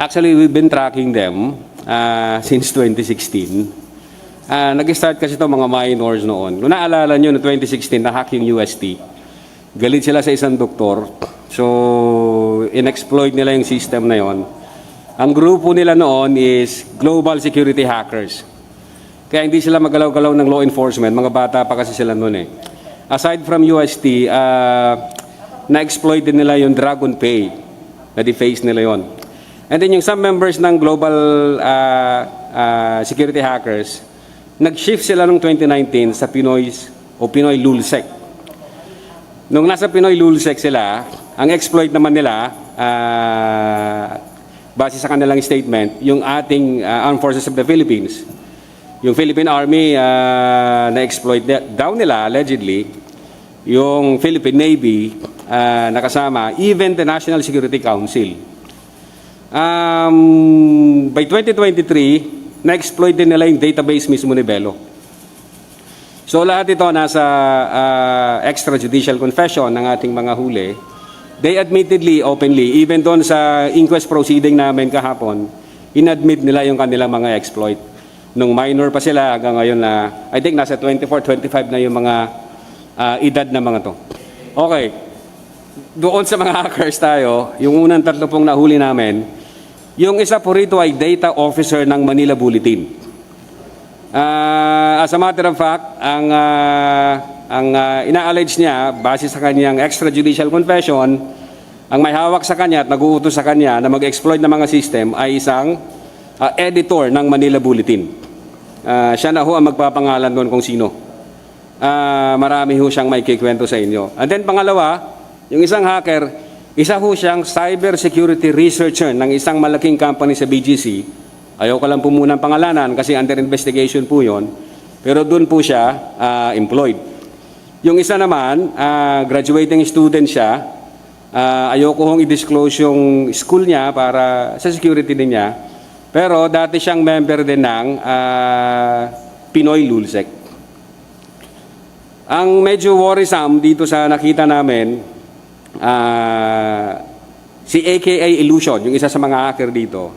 Actually, we've been tracking them uh, since 2016. Ah, nag-start kasi ito mga minors noon. Kung naalala nyo, no 2016, na-hack yung UST. Galit sila sa isang doktor. So, in-exploit nila yung system na yon. Ang grupo nila noon is Global Security Hackers. Kaya hindi sila magalaw-galaw ng law enforcement. Mga bata pa kasi sila noon eh. Aside from UST, ah, na-exploit din nila yung Dragon Pay. Na-deface nila yon. And then yung some members ng Global ah, ah, Security Hackers, nag-shift sila noong 2019 sa Pinoy o Pinoy Lulsec. Nung nasa Pinoy Lulsec sila, ang exploit naman nila, ah, base sa kanilang statement, yung ating ah, Armed Forces of the Philippines. Yung Philippine Army ah, na-exploit daw nila, allegedly, yung Philippine Navy ah, nakasama, even the National Security Council. Um, by 2023, na-exploit din nila yung database mismo ni Belo. So lahat ito nasa ah, extrajudicial confession ng ating mga huli. They admittedly, openly, even doon sa inquest proceeding namin kahapon, inadmit nila yung kanilang mga exploit. Nung minor pa sila hanggang ngayon na, I think nasa 24, 25 na yung mga ah, edad na mga to. Okay, doon sa mga hackers tayo, yung unang tatlo pong nahuli namin, yung isa po rito ay data officer ng Manila Bulletin. Ah, as a matter of fact, ang ah, ang ah, ina-allege niya base sa kanyang extrajudicial confession, ang may hawak sa kanya at nag-uutos sa kanya na mag-exploit ng mga system ay isang ah, editor ng Manila Bulletin. Ah, siya na ho ang magpapangalan doon kung sino. Ah, marami ho siyang may kikwento sa inyo. And then pangalawa, yung isang hacker, isa ho siyang cyber security researcher ng isang malaking company sa BGC. Ayaw ko lang po muna ang pangalanan kasi under investigation po yon. Pero doon po siya ah, employed. Yung isa naman, ah, graduating student siya. Ah, ayoko hong i-disclose yung school niya para sa security din niya. Pero dati siyang member din ng ah, Pinoy Lulsec. Ang medyo worrisome dito sa nakita namin, ah, si AKA Illusion, yung isa sa mga hacker dito,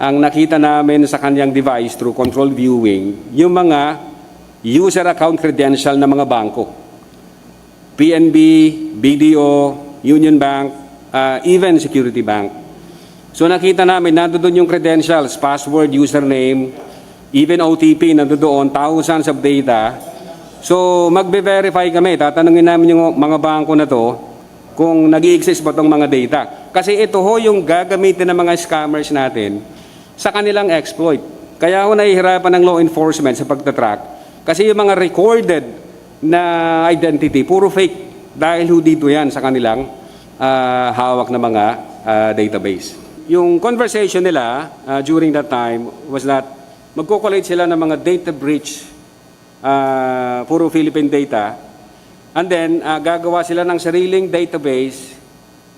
ang nakita namin sa kanyang device through control viewing, yung mga user account credential ng mga bangko. PNB, BDO, Union Bank, ah, even Security Bank. So nakita namin, nandoon yung credentials, password, username, even OTP, nandoon, thousands of data. So magbe-verify kami, tatanungin namin yung mga bangko na to kung nag exist ba itong mga data. Kasi ito ho yung gagamitin ng mga scammers natin sa kanilang exploit. Kaya ho nahihirapan ng law enforcement sa pagtatrack kasi yung mga recorded na identity, puro fake dahil ho dito yan sa kanilang ah, hawak na mga ah, database. Yung conversation nila ah, during that time was that magko-collate sila ng mga data breach ah, puro Philippine data and then ah, gagawa sila ng sariling database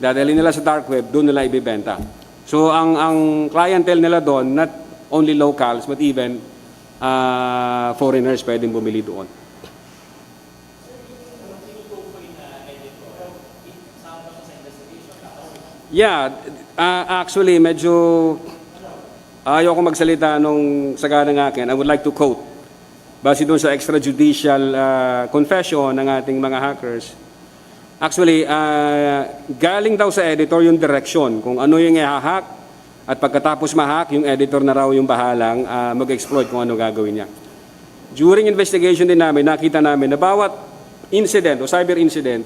dadalhin nila sa dark web, doon nila ibibenta. So ang ang clientele nila doon not only locals but even ah, foreigners pwedeng bumili doon. Yeah, uh, actually medyo ayaw ko magsalita nung sagana ng akin. I would like to quote base doon sa extrajudicial uh, confession ng ating mga hackers. Actually, uh, galing daw sa editor yung direction kung ano yung i-hack at pagkatapos ma-hack, yung editor na raw yung bahalang uh, mag-exploit kung ano gagawin niya. During investigation din namin, nakita namin na bawat incident o cyber incident,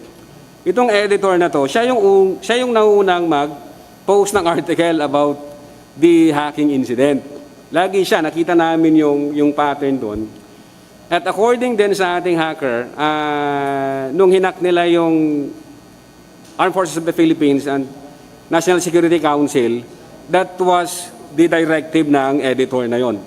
itong editor na to, siya yung, un- siya yung naunang mag-post ng article about the hacking incident. Lagi siya, nakita namin yung, yung pattern doon. At according din sa ating hacker, ah, nung hinak nila yung Armed Forces of the Philippines and National Security Council, that was the directive ng editor na yon.